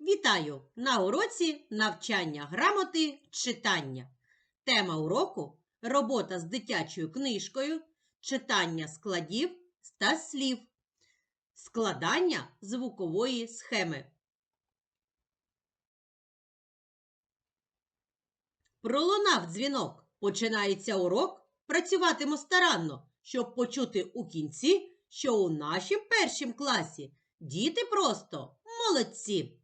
Вітаю на уроці навчання грамоти читання. Тема уроку робота з дитячою книжкою, читання складів та слів, складання звукової схеми. Пролунав дзвінок. Починається урок. Працюватиму старанно, щоб почути у кінці, що у нашім першім класі діти просто молодці.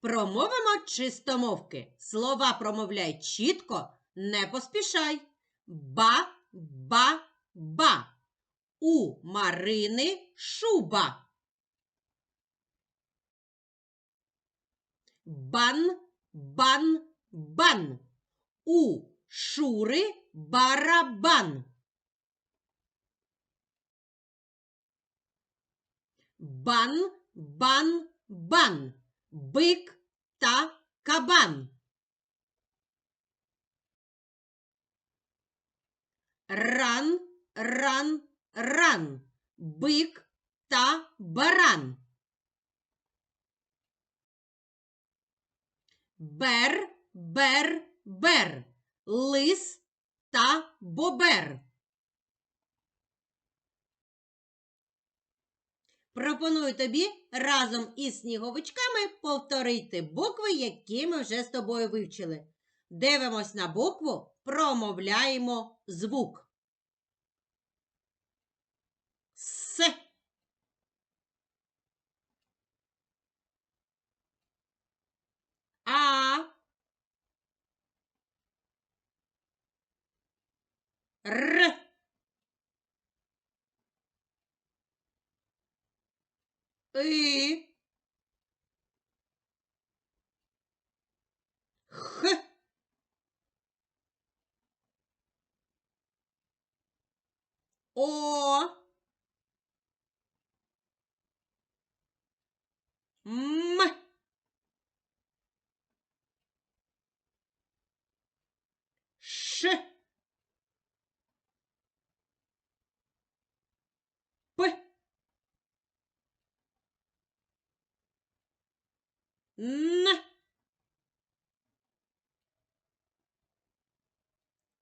Промовимо чистомовки. Слова промовляй чітко, не поспішай. Ба, ба, ба. У Марини шуба. Бан, бан, бан. У Шури барабан. Бан, бан, бан. Бик та кабан. Ран, ран, ран. Бик та баран. Бер, бер, бер. Лис та бобер. Пропоную тобі разом із сніговичками повторити букви, які ми вже з тобою вивчили. Дивимось на букву, промовляємо звук. С. А. Р. И. Х. О. М. Ш. П. Н.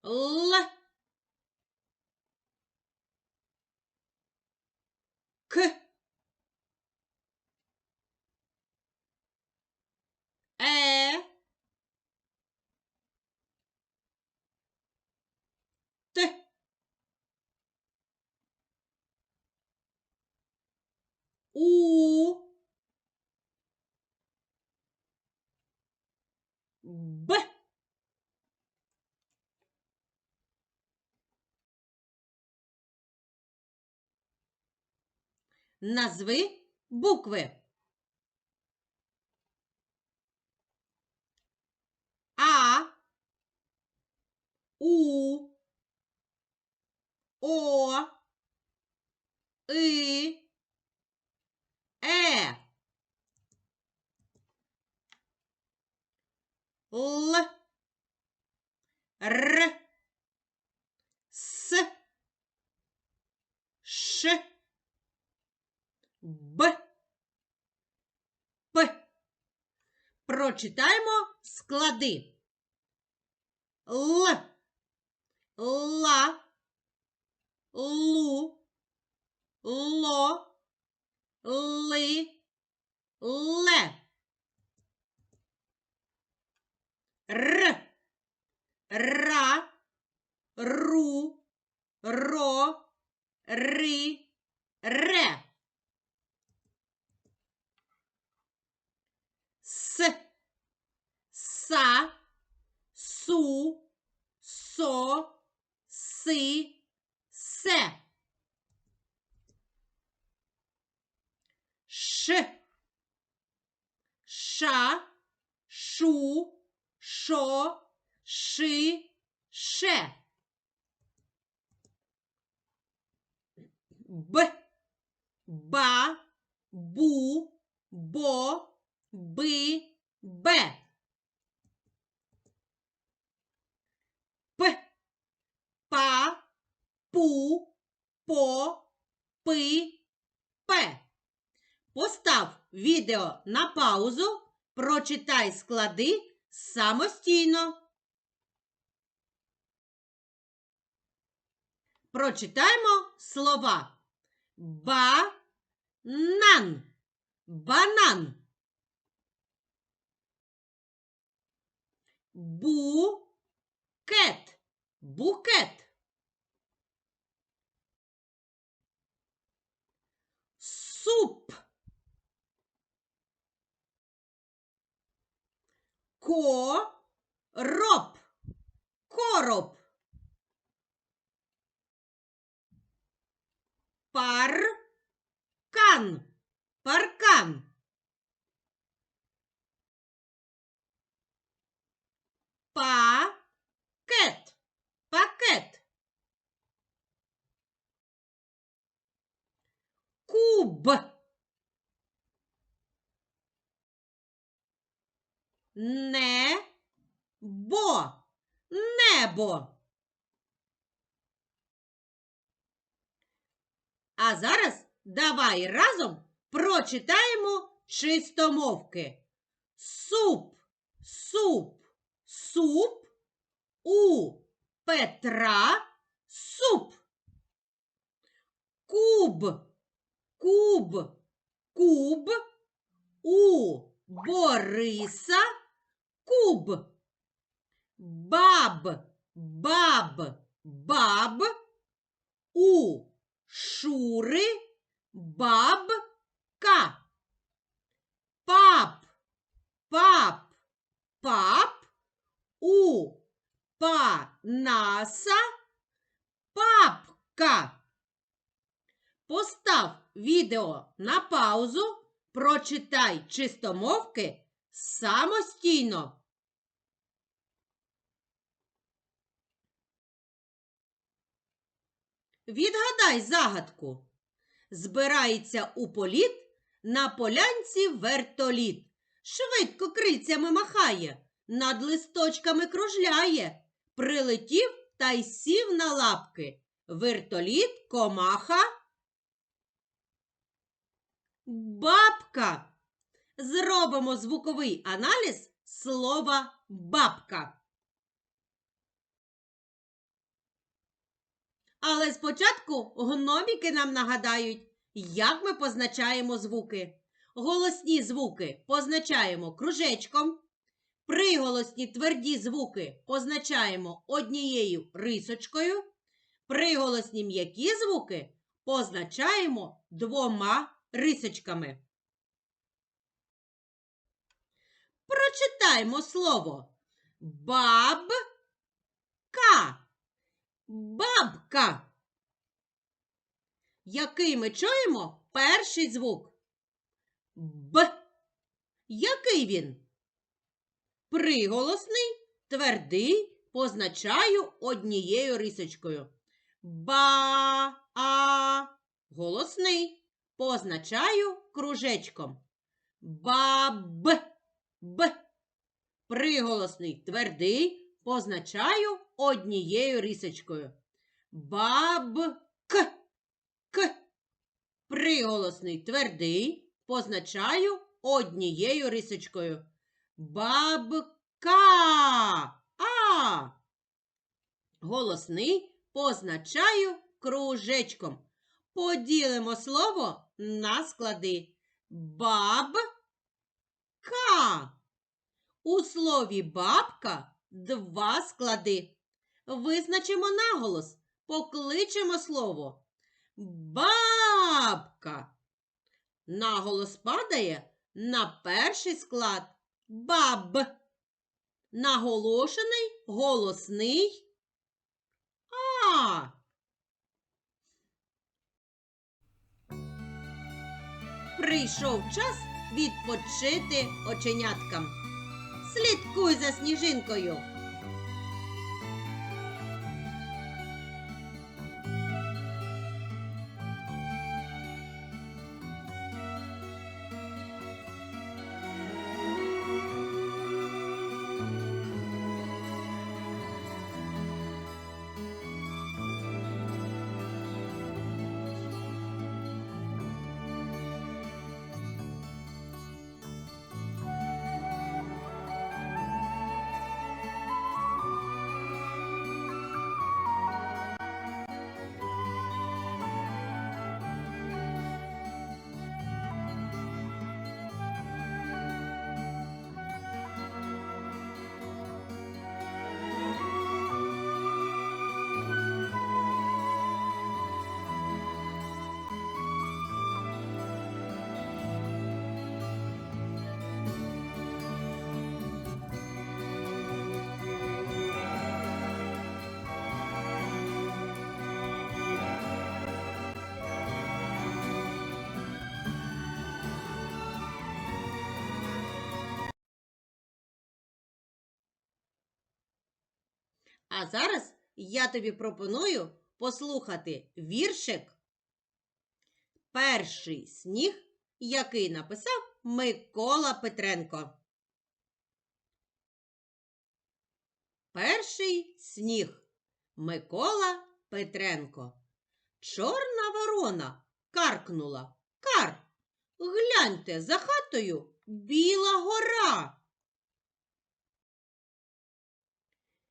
Л. К. Э. Т. У. Назви букви. А. У. О. И. Е. Л. Прочитаємо склади. Л. Ла. Лу. Ло. Ли. Ле. Р. Ра. Ру. Ро. Ри. Су. Со. Си. Се. ш, ша, шу, шо, ши, ше. Б, ба, бу, бо, би, пи, пе. Постав відео на паузу, прочитай склади самостійно. Прочитаємо слова. Ба-нан. Банан. Букет. Букет. Суп. Короб. Короб. Паркан. Паркан. Куб. Небо. Небо. А зараз давай разом прочитаємо чистомовки. Суп, суп, суп. У Петра суп. Куб, куб, куб. У Бориса куб. Баб, баб, баб. У Шури бабка. Пап, пап, пап. У Панаса папка. Постав відео на паузу, прочитай чистомовки самостійно. Відгадай загадку. Збирається у політ на полянці вертоліт. Швидко крильцями махає, над листочками кружляє. Прилетів та й сів на лапки. Вертоліт комаха. Бабка. Зробимо звуковий аналіз слова бабка. Але спочатку гноміки нам нагадають, як ми позначаємо звуки. Голосні звуки позначаємо кружечком. Приголосні тверді звуки позначаємо однією рисочкою. Приголосні м'які звуки позначаємо двома рисочками. Прочитаймо слово бабка. Бабка. Який ми чуємо перший звук? Б. Який він? Приголосний, твердий, позначаю однією рисочкою. Ба, а, голосний, позначаю кружечком. Баб, б. Приголосний, твердий, позначаю однією рисочкою. Бабк, к. Приголосний, твердий, позначаю однією рисочкою. Бабка. А. Голосний позначаю кружечком. Поділимо слово на склади. Бабка. У слові бабка два склади. Визначимо наголос, покличемо слово. Бабка. Наголос падає на перший склад баб. Наголошений голосний а. Прийшов час відпочити оченяткам. Слідкуй за сніжинкою. А зараз я тобі пропоную послухати віршик Перший сніг, який написав Микола Петренко. Перший сніг Микола Петренко. Чорна ворона каркнула. Кар. Гляньте, за хатою біла гора.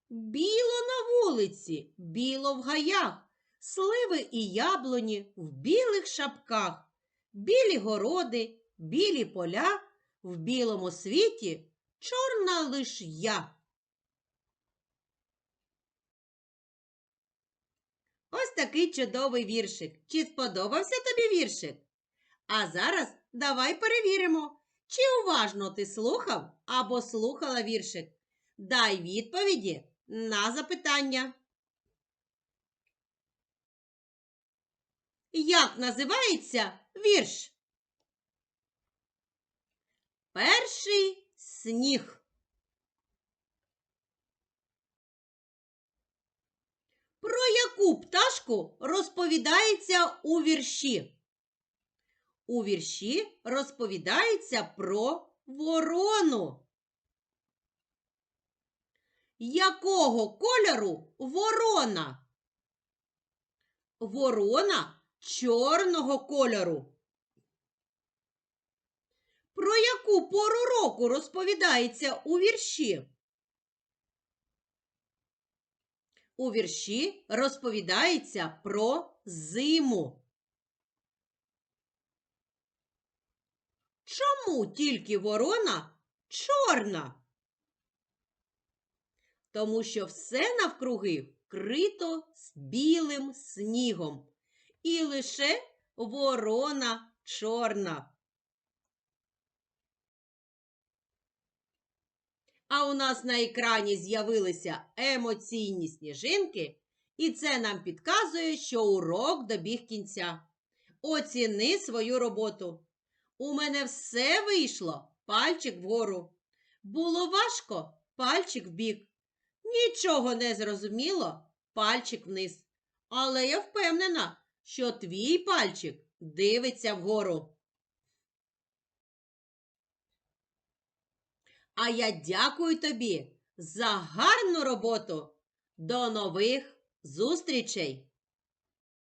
Біло на вулиці, біло в гаях, сливи і яблуні в білих шапках, білі городи, білі поля, в білому світі чорна лиш я. Ось такий чудовий віршик. Чи сподобався тобі віршик? А зараз давай перевіримо, чи уважно ти слухав або слухала віршик. Дай відповіді на запитання. Як називається вірш? Перший сніг. Про яку пташку розповідається у вірші? У вірші розповідається про ворону. Якого кольору ворона? Ворона чорного кольору. Про яку пору року розповідається у вірші? У вірші розповідається про зиму. Чому тільки ворона чорна? Тому що все навкруги вкрито з білим снігом. І лише ворона чорна. А у нас на екрані з'явилися емоційні сніжинки, і це нам підказує, що урок добіг кінця. Оціни свою роботу. У мене все вийшло, пальчик вгору. Було важко, пальчик вбік. Нічого не зрозуміло, пальчик вниз. Але я впевнена, що твій пальчик дивиться вгору. А я дякую тобі за гарну роботу. До нових зустрічей!